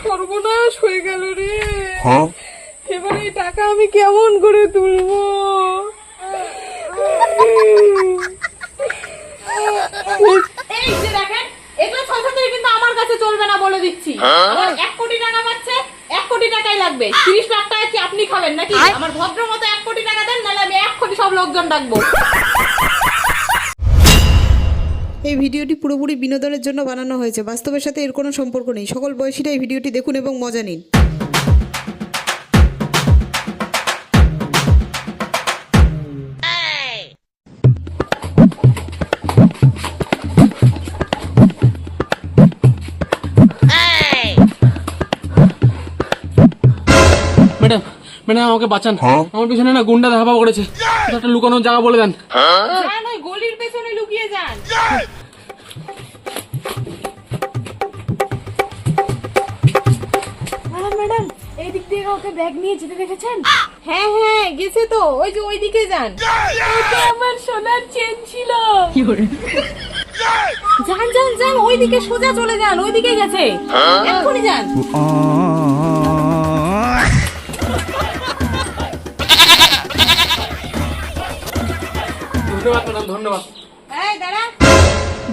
সর্বনাশ হয়ে গেল রে। এবার এই টাকা আমি কেমন করে তুলবো? এই যে দেখেন এগুলো ছয় কিন্তু আমার কাছে চলবে না বলে দিচ্ছি। আমার এক কোটি টাকা কোটি টাকাই লাগবে। তিরিশ লাখ টাকা কি আপনি খাবেন নাকি? আমার ভদ্র মতো এক কোটি টাকা দেন নাহলে আমি এক কোটি সব লোকজন ডাকবো। এই ভিডিওটি পুরোপুরি বিনোদনের জন্য বানানো হয়েছে। বাস্তবের সাথে এর কোনো সম্পর্ক নেই। সকল বয়সীরা এই ভিডিওটি দেখুন এবং মজা নিন। ম্যাডাম ম্যাডাম আমাকে বাঁচান। আমার পিছনে না গুন্ডা ধাবা করেছে। একটা লুকানোর জায়গা বলে দেন। যান ওই গলির পেছনে লুকিয়ে যান। ম্যাডাম ম্যাডাম এই দিক দিয়ে কাউকে ব্যাগ নিয়ে যেতে দেখেছেন? হ্যাঁ হ্যাঁ গেছে তো। ওই যে ওই দিকে যান। ওটা আমার সোনার চেন ছিল। যান যান যান ওই দিকে সোজা চলে যান ওইদিকে গেছে। এক্ষুনি যান।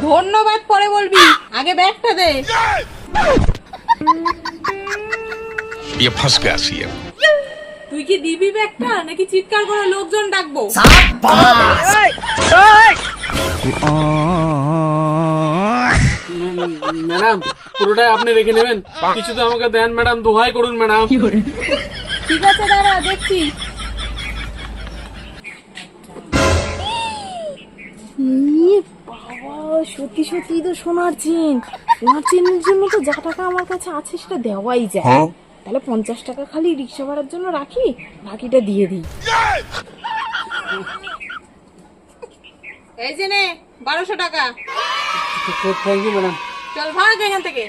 ধন্যবাদ পরে বলবি আগে ব্যাগটা দে ये फंस गया सीएम তুই কি দিবি ব্যাগটা নাকি চিৎকার করে লোকজন ডাকবো ম্যাডাম পুরোটাই আপনি রেখে নেবেন কিছু তো আমাকে দেন ম্যাডাম দোহাই করুন ম্যাডাম ঠিক আছে দাঁড়া দেখছি ইয়ে বাবা সত্যি সত্যি তো সোনার চেন। সোনার চেনের জন্য তো যা টাকা আমার কাছে আছে সেটা দেওয়াই যায়। তাহলে পঞ্চাশ টাকা খালি রিক্সা ভাড়ার জন্য রাখি বাকিটা দিয়ে দিই। এই যে নে বারোশো টাকা। থ্যাংক ইউ ম্যাডাম চল ভাগ এখান থেকে।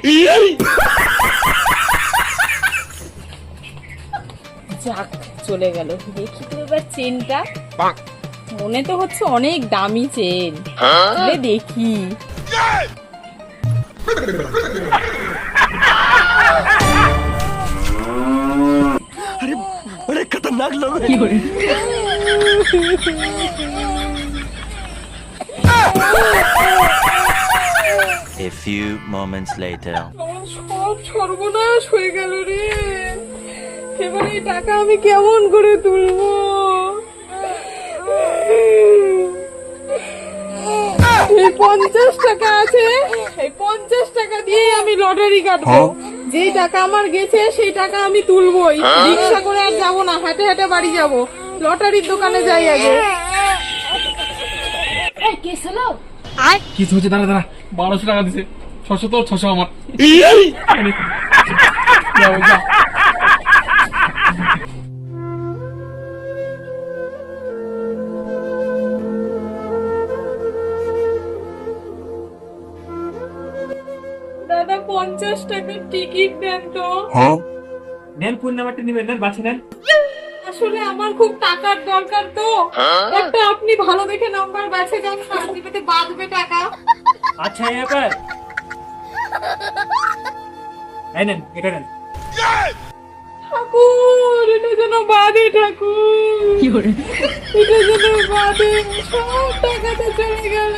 যাক চলে গেল। দেখি তো এবার চেনটা। মনে তো হচ্ছে অনেক দামি চেন। দেখি। A few moments later. সব সর্বনাশ হয়ে গেল রে। এবার এই টাকা আমি কেমন করে তুলবো? এই পঞ্চাশ টাকা আছে। এই পঞ্চাশ টাকা দিয়ে আমি লটারি কাটবো। যেই টাকা আমার গেছে সেই টাকা আমি তুলবই। রিক্সা করে আর যাব না হাঁটে হাঁটে বাড়ি যাব। লটারির দোকানে যাই আগে। কিছু হচ্ছে দাঁড়া দাঁড়া। বারোশো টাকা দিছে। ছশো তো ছশো আমার। দাদা পঞ্চাশ টাকার টিকিট দেন তো। নেন কোন নাম্বারটা নেবেন নেন বাছে নেন। আসলে আমার খুব টাকার দরকার তো। একটা আপনি ভালো দেখে নাম্বার বাছে যান সার্টিফিকেটে বাঁধবে টাকা। আচ্ছা এই ব্যাপার। এই নেন এটা নেন। ঠাকুর এটা যেন বাদে ঠাকুর। এটা যেন বাদে সব টাকাতে চলে গেল।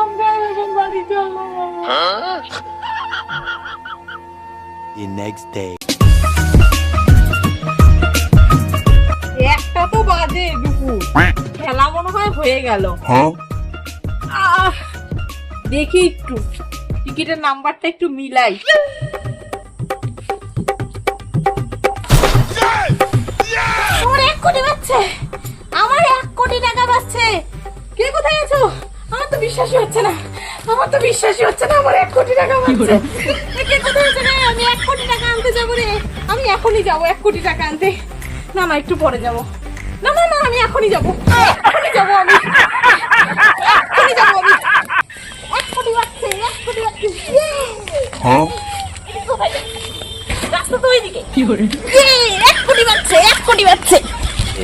আমরা এখন বাড়ি The next day. একটা তো বাদে দুপুর খেলা মনে হয় হয়ে গেল। আহ, দেখি একটু। টিকিটের নাম্বারটা একটু মিলাই। আমার এক কোটি পাচ্ছে আমার এক কোটি টাকা পাচ্ছে কে কোথায় আছো? তো বিশ্বাসই হচ্ছে না। আমার তো বিশ্বাসই হচ্ছে না আমার এক কোটি টাকা রে আমি এক কোটি টাকা আনতে যাব রে। আমি এখনই যাব এক কোটি টাকা আনতে। না না একটু পরে যাব। না না না আমি এখনই যাব। এখনই যাব আমি। এখনই যাব আমি। এক কোটি পাচ্ছে এক কোটি পাচ্ছে ইয়ে! রাস্তা তো ওইদিকে। এক কোটি পাচ্ছে এক কোটি পাচ্ছে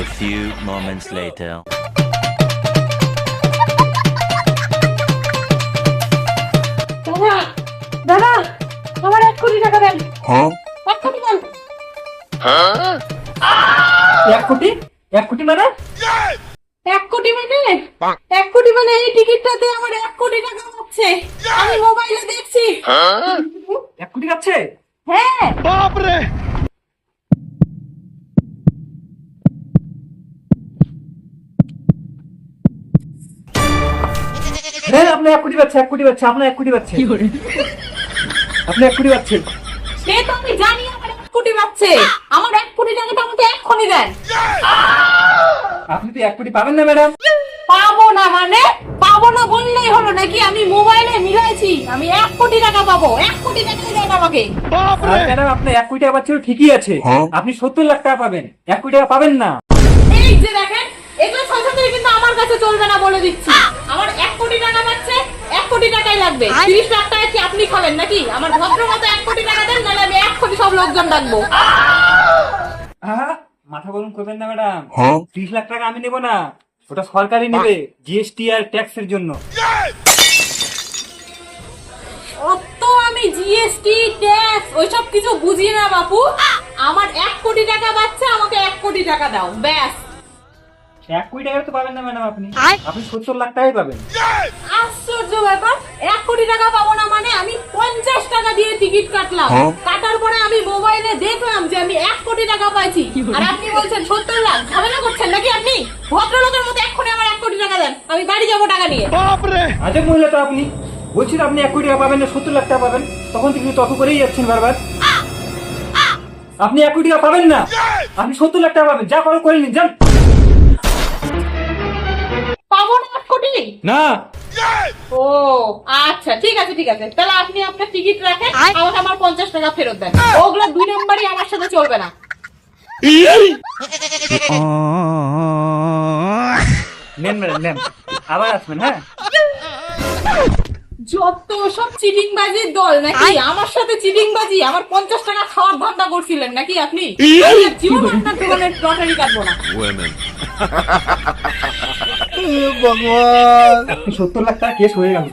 A few moments later. এই টিকিটটাতে আমার এক কোটি টাকা পাচ্ছে আমি মোবাইলে দেখছি। এক কোটি যাচ্ছে হ্যাঁ। হ্যাঁ আপনি এক কোটি পাচ্ছে এক কোটি পাচ্ছে আপনার এক কোটি পাচ্ছে। আপনি এক কোটি পাচ্ছেন। সে তো আমি জানি আমার এক কোটি পাচ্ছে। আমার এক কোটি টাকাটা আমাকে এক্ষুনি দেন। আপনি তো এক কোটি পাবেন না ম্যাডাম। পাবো না। মানে পাবো না বললেই হলো নাকি? আমি মোবাইলে মিলাইছি। আমি এক কোটি টাকা পাবো এক কোটি টাকা দেন আমাকে। ম্যাডাম আপনি এক কোটি টাকা পাচ্ছেন ঠিকই আছে। আপনি সত্তর লাখ টাকা পাবেন। এক কোটি টাকা পাবেন না। এই যে দেখেন এগুলো ছয়সাতের কিন্তু আমার কাছে চলবে না বলে দিচ্ছি। আমার এক কোটি টাকা পাচ্ছে এক কোটি টাকাই লাগবে। তিরিশ লাখ টাকা কি আপনি খাবেন নাকি? আমার ভদ্র মতো এক কোটি টাকা দেন নাহলে আমি এক কোটি সব লোকজন ডাকবো। মাথা গরম করবেন না ম্যাডাম। ত্রিশ লাখ টাকা আমি নেব না। ওটা সরকারই নেবে জিএসটি আর ট্যাক্সের জন্য। অত আমি জিএসটি ট্যাক্স ওইসব কিছু বুঝি না বাপু। আমার এক কোটি টাকা পাচ্ছে আমাকে এক কোটি টাকা দাও ব্যাস। এক কোটি টাকা তো পাবেন না ম্যাডাম আপনি। আপনি সত্তর লাখ টাকাই পাবেন। আশ্চর্য ব্যাপার এক কোটি টাকা পাবো না মানে আমি পঞ্চাশ টাকা দিয়ে টিকিট কাটলাম। কাটার পরে আমি মোবাইলে দেখলাম যে আমি এক কোটি টাকা পাইছি। আর আপনি বলছেন সত্তর লাখ ঝামেলা করছেন নাকি আপনি ভদ্রলোকের মতো এক্ষুনি আমার এক কোটি টাকা দেন আমি নিয়ে। আজব মহিলা তো আপনি। বলছেন আপনি এক কোটি টাকা পাবেন না সত্তর লাখ টাকা পাবেন। তখন থেকে তর্ক করেই যাচ্ছেন বারবার। আপনি এক কোটি টাকা পাবেন না আপনি সত্তর লাখ টাকা পাবেন। যা করো করে নিন যান। পাবো না এক কোটি? না। ও আচ্ছা ঠিক আছে ঠিক আছে। তাহলে আপনি আপনার টিকিট রাখেন আমাকে আমার পঞ্চাশ টাকা ফেরত দেন। ওগুলো দুই নম্বরই আমার সাথে চলবে না। নেন ম্যাডাম নেন। আবার আসবেন হ্যাঁ? যত সব চিটিং বাজির দল নাকি? আমার সাথে চিটিং বাজি আমার পঞ্চাশ টাকা খাওয়ার ধান্দা করছিলেন নাকি আপনি? জীবন আপনার দোকানের লটারি কাটবো না। Women. সত্তর লাখ টাকা কেস হয়ে গেল.